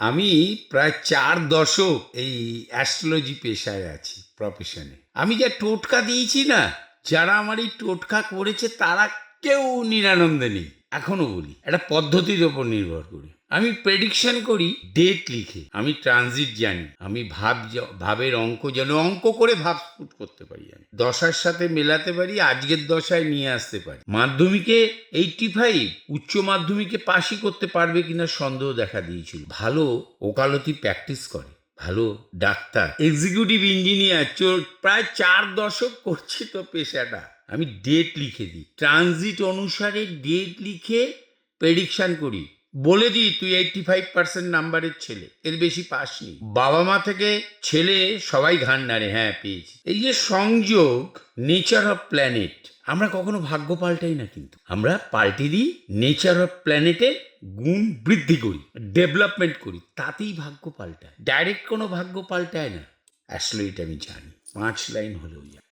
আমি প্রায় চার দশক এই অ্যাস্ট্রোলজি পেশায় আছি প্রফেশনে আমি যা টোটকা দিয়েছি না, যারা আমার এই টোটকা করেছে তারা কেউ নিরানন্দে নেই, এখনও বলি। একটা পদ্ধতির ওপর নির্ভর করে। আমি প্রেডিকশন করি ডেট লিখে। আমি ট্রানজিট জানি। আমি ভাব ভাবের অঙ্ক যেন অঙ্ক করে ভাব স্ফুট করতে পারি আমি। দশার সাথে মেলাতে পারি, আজকের দশায় নিয়ে আসতে পারি। মাধ্যমিকে এইটটি ফাইভ উচ্চ মাধ্যমিকে পাশই করতে পারবে কিনা সন্দেহ দেখা দিয়েছিল। ভালো ওকালতি প্র্যাকটিস করে, ভালো ডাক্তার এক্সিকিউটিভ ইঞ্জিনিয়ার চোর প্রায় চার দশক করছি তো পেশাটা। আমি ডেট লিখে দিই। ট্রানজিট অনুসারে ডেট লিখে প্রেডিকশন করি। বলে দিই তুই এইটটি ফাইভ পার্সেন্ট নাম্বারের ছেলে। এর বেশি পাসনি বাবা মা থেকে ছেলে সবাই ঘান নাড়ে হ্যাঁ পেয়েছি। এই যে সংযোগ নেচার অফ প্ল্যানেট আমরা কখনো ভাগ্য পাল্টাই না কিন্তু। আমরা পাল্টে দিই নেচার অফ প্ল্যানেটের গুণ বৃদ্ধি করি ডেভেলপমেন্ট করি, তাতেই ভাগ্য পাল্টায়। ডাইরেক্ট কোনো ভাগ্য পাল্টায় না। আসলে এটা আমি জানি। পাঁচ লাইন হলেও জানি